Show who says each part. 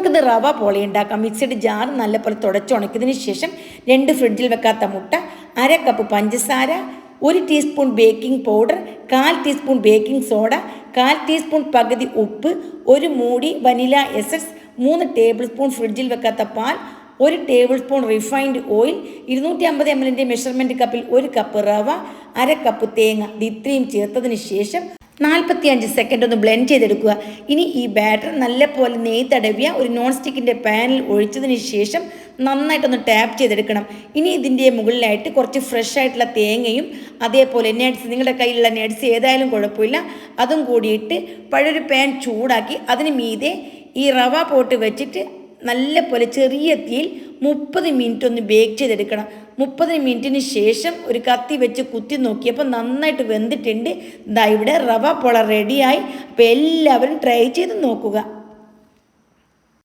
Speaker 1: നമുക്കിത് റവ പോളി ഉണ്ടാക്കാം. മിക്സിഡ് ജാർ നല്ലപോലെ തുടച്ചുണക്കിയതിന് ശേഷം രണ്ട് ഫ്രിഡ്ജിൽ വെക്കാത്ത മുട്ട അര കപ്പ് പഞ്ചസാര ഒരു ടീസ്പൂൺ ബേക്കിംഗ് പൗഡർ കാൽ ടീസ്പൂൺ ബേക്കിംഗ് സോഡ കാൽ ടീസ്പൂൺ പകുതി ഉപ്പ് ഒരു മൂടി വനില എസൻസ് മൂന്ന് ടേബിൾ സ്പൂൺ ഫ്രിഡ്ജിൽ വെക്കാത്ത പാൽ ഒരു ടേബിൾ സ്പൂൺ റിഫൈൻഡ് ഓയിൽ ഇരുന്നൂറ്റി അമ്പത് എം എല്ലിന്റെ മെഷർമെന്റ് കപ്പിൽ ഒരു കപ്പ് റവ അര കപ്പ് തേങ്ങ ഇത് ഇത്രയും ചേർത്തതിന് ശേഷം നാൽപ്പത്തി അഞ്ച് സെക്കൻഡ് ഒന്ന് ബ്ലെൻഡ് ചെയ്തെടുക്കുക. ഇനി ഈ ബാറ്റർ നല്ല പോലെ നെയ്ത്തടവിയ ഒരു നോൺ സ്റ്റിക്കിന്റെ പാനിൽ ഒഴിച്ചതിന് ശേഷം നന്നായിട്ടൊന്ന് ടാപ്പ് ചെയ്തെടുക്കണം. ഇനി ഇതിന്റെ മുകളിലായിട്ട് കുറച്ച് ഫ്രഷ് ആയിട്ടുള്ള തേങ്ങയും അതേപോലെ നട്ട്സ് നിങ്ങളുടെ കയ്യിലുള്ള നട്ട്സ് ഏതായാലും കുഴപ്പമില്ല. അതും കൂടിയിട്ട് പഴയൊരു പാൻ ചൂടാക്കി അതിന് മീതെ ഈ റവ പോട്ട് വെച്ചിട്ട് നല്ല പോലെ ചെറിയ തീയിൽ മുപ്പത് മിനിറ്റ് ഒന്ന് ബേക്ക് ചെയ്തെടുക്കണം. മുപ്പത് മിനിറ്റിന് ശേഷം ഒരു കത്തി വെച്ച് കുത്തി നോക്കിയപ്പോൾ നന്നായിട്ട് വെന്തിട്ടുണ്ട്. ദാ ഇവിടെ റവ പോള റെഡിയായി അപ്പോൾ എല്ലാവരും ട്രൈ ചെയ്ത് നോക്കുക.